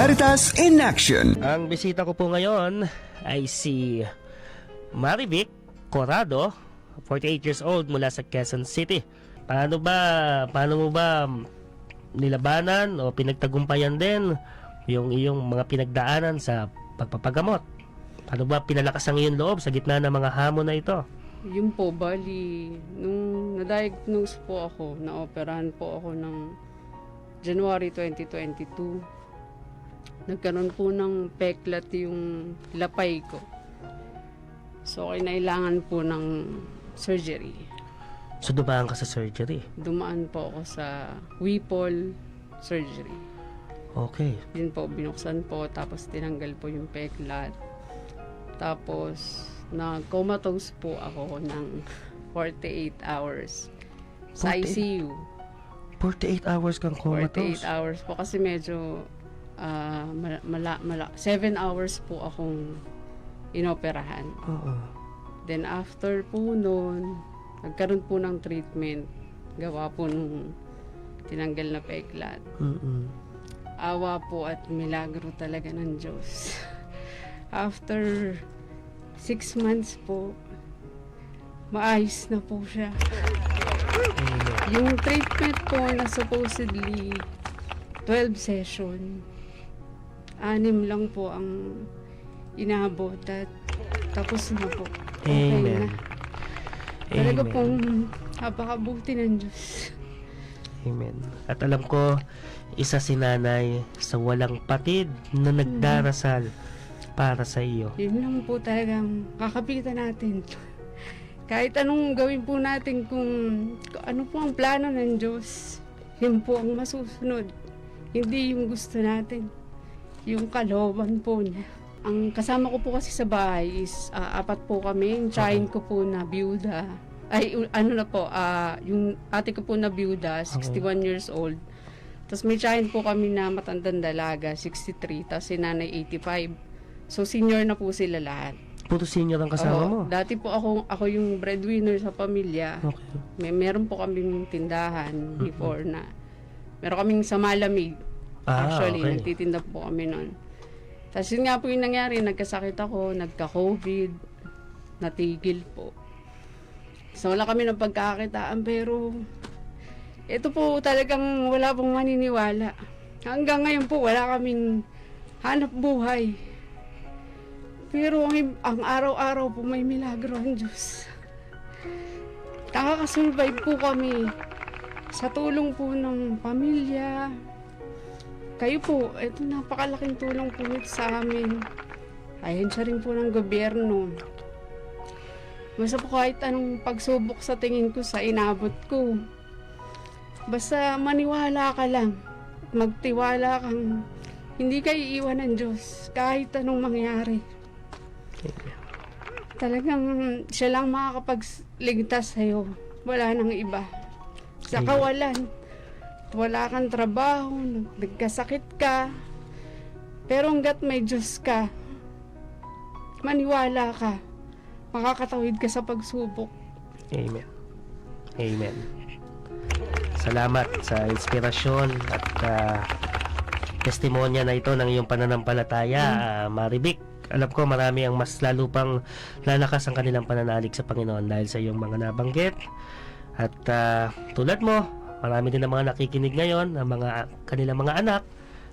Caritas in Action. Ang bisita ko po ngayon ay si Marivic Corrado, 48 years old mula sa Quezon City. Paano ba, paano mo ba nilabanan o pinagtagumpayan din yung iyong mga pinagdaanan sa pagpapagamot? Paano ba pinalakas ang iyong loob sa gitna ng mga hamon na ito? Yun po, bali, nung na-diagnose po ako, na-operahan po ako ng January 2022, nagkaroon po ng peklat yung lapay ko. So, kailangan po ng surgery. So dumaan ka sa surgery. Dumaan po ako sa Whipple surgery. Okay. Yun po, binuksan po, tapos tinanggal po yung peklat. Tapos, na-comatose po ako ng 48 hours sa 48? ICU. 48 hours kang 48 comatose. hours po kasi medyo ah, mala, mala, 7 hours po akong inoperahan. Oo. Then after po noon, nagkaroon po ng treatment. Gawa po nung tinanggal na peklat. Mm-mm. awa po at milagro talaga ng Diyos. After six months po, maayos na po siya. Yung treatment po na supposedly 12 session, anim lang po ang inabot at tapos na po. Okay Amen. na. Talaga Amen. pong napakabuti ng Diyos. Amen. At alam ko, isa si nanay sa walang patid na nagdarasal para sa iyo. Yun lang po talagang kakapitan natin. Kahit anong gawin po natin kung, kung ano po ang plano ng Diyos, yun po ang masusunod. Hindi yung gusto natin. Yung kalooban po niya. Ang kasama ko po kasi sa bahay is ah, apat po kami. Yung tsahin ko po na byuda. Ay, ano na po, ah, yung ate ko po na byuda, 61 years old. Tapos may tsahin po kami na matandang dalaga, 63. Tapos si nanay, 85. So senior na po sila lahat. Puro senior ang kasama Oo, mo. Dati po ako ako yung breadwinner sa pamilya. Okay. May meron po kaming tindahan before na. Meron kaming sa Malamig. Ah, Actually, okay. nagtitinda po kami noon. Tapos yun nga po yung nangyari, nagkasakit ako, nagka-COVID, natigil po. So wala kami ng pagkakakitaan pero ito po talagang wala pong maniniwala. Hanggang ngayon po wala kaming hanap buhay. Pero ang, ang araw-araw po may milagro ang Diyos. Nakakasurvive po kami sa tulong po ng pamilya. Kayo po, ito napakalaking tulong po sa amin. Ayun siya rin po ng gobyerno. Basta po kahit anong pagsubok sa tingin ko sa inabot ko. Basta maniwala ka lang. Magtiwala kang hindi ka iiwan ng Diyos kahit anong mangyari. Talagang siya lang makakapagligtas sa'yo. Wala nang iba. Sa Amen. kawalan. Wala kang trabaho, nagkasakit ka. Pero hanggat may Diyos ka, maniwala ka. Makakatawid ka sa pagsubok. Amen. Amen. Salamat sa inspirasyon at ah, testimonya na ito ng iyong pananampalataya, ah, Marivic. Alam ko marami ang mas lalo pang lalakas ang kanilang pananalig sa Panginoon dahil sa iyong mga nabanggit. At ah, tulad mo, marami din ang mga nakikinig ngayon, ang mga kanilang mga anak.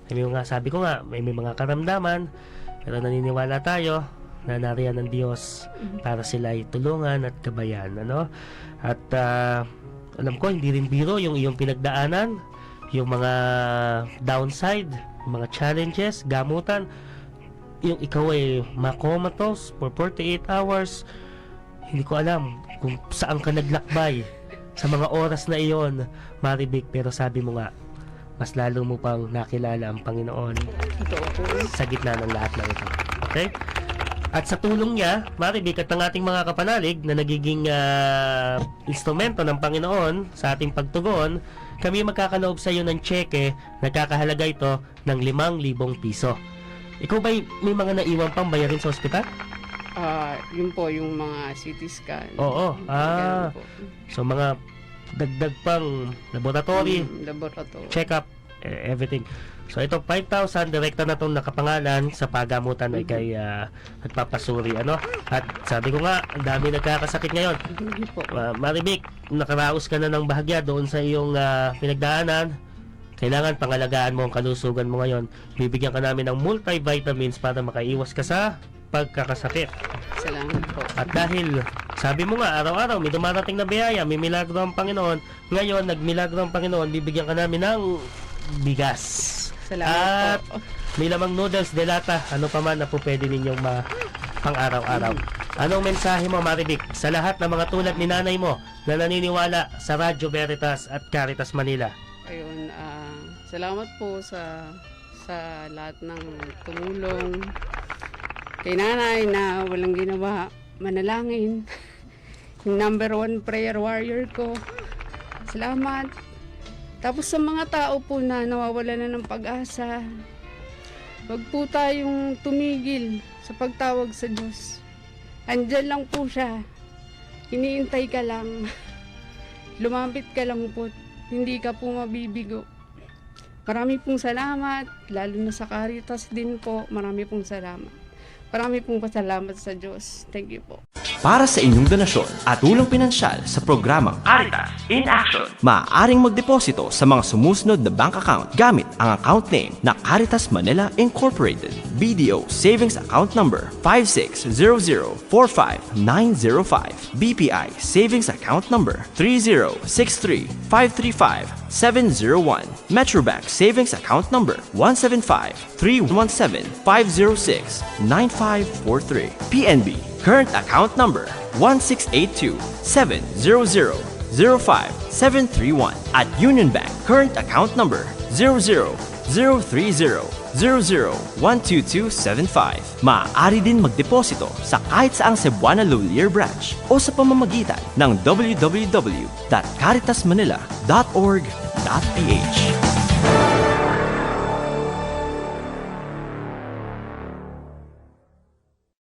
May mga sabi ko nga, may, may mga karamdaman, pero naniniwala tayo na nariyan ng Diyos para sila ay tulungan at gabayan. Ano? At ah, alam ko, hindi rin biro yung iyong pinagdaanan, yung mga downside, mga challenges, gamutan, yung ikaw ay makomatose for 48 hours, hindi ko alam kung saan ka naglakbay sa mga oras na iyon, Maribik, pero sabi mo nga, mas lalo mo pang nakilala ang Panginoon sa gitna ng lahat ng ito. Okay? At sa tulong niya, Maribik at ng ating mga kapanalig na nagiging ah, instrumento ng Panginoon sa ating pagtugon, kami magkakaloob sa iyo ng tseke, nagkakahalaga ito ng 5,000 piso. Ikaw ba'y may mga naiwan pang bayarin sa ospital? Ah, yun po yung mga CT scan. Oo. Ah. Ganun po. So mga dagdag pang laboratory, Mm, laboratory. check-up, eh, everything. So ito 5,000 direkta na tong nakapangalan sa pagamutan ay kay ah, nagpapasuri ano. At sabi ko nga, ang dami nagkakasakit ngayon. Hindi po. Uh, Maribik, nakaraos ka na ng bahagya doon sa iyong ah, pinagdaanan. Kailangan pangalagaan mo ang kalusugan mo ngayon. Bibigyan ka namin ng multivitamins para makaiwas ka sa pagkakasakit. Salamat po. At dahil sabi mo nga araw-araw may dumarating na biyaya, may milagro ang Panginoon. Ngayon, nagmilagro ang Panginoon, bibigyan ka namin ng bigas. Salamat At po. may lamang noodles de lata, ano pa man na po pwede ninyong ma pang araw-araw. Anong mensahe mo Maribik sa lahat ng mga tulad ni nanay mo na naniniwala sa Radyo Veritas at Caritas Manila? Ayun, ah, salamat po sa sa lahat ng tumulong kay nanay na walang ginawa manalangin. Number one prayer warrior ko. Salamat. Tapos sa mga tao po na nawawala na ng pag-asa wag po tayong tumigil sa pagtawag sa Diyos. Andyan lang po siya. Iniintay ka lang. Lumapit ka lang po. Hindi ka po mabibigo. Marami pong salamat, lalo na sa Caritas din po. Marami pong salamat. Marami pong pasalamat sa Diyos. Thank you po. Para sa inyong donasyon at tulong pinansyal sa programang Caritas in Action, maaaring magdeposito sa mga sumusunod na bank account gamit ang account name na Caritas Manila Incorporated. BDO Savings Account Number 560045905. BPI Savings Account Number 3063535-701. Metrobank Savings Account Number 175-317-506-9543. PNB Current Account Number 168270005-731. At Union Bank Current Account Number 000300012275. Maaari din magdeposito sa kahit saang Cebuana Lolier branch o sa pamamagitan ng www.caritasmanila.org.ph.